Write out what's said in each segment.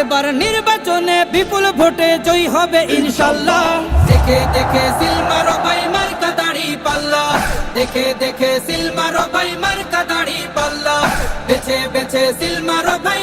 এবার নির্বাচনে বিপুল ভোটে জয়ী হবে ইনশাল্লাহ। দেখে দেখে সিলমারো ভাই মার্কা দাড়ি পাল্লা। দেখে দেখে সিলমারো ভাই মার্কা দাড়ি পাল্লা। বেছে বেছে সিলমারো ভাই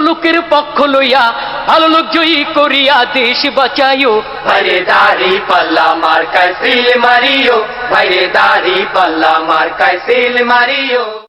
লোকের পক্ষ লইয়া ভালো লোক জয়ী করিয়া দেশ বাঁচাইও। ভাইরে দাড়ি পাল্লা মার কাছে মারিও। ভাইরে দাড়ি পাল্লা মার কাছে মারিও।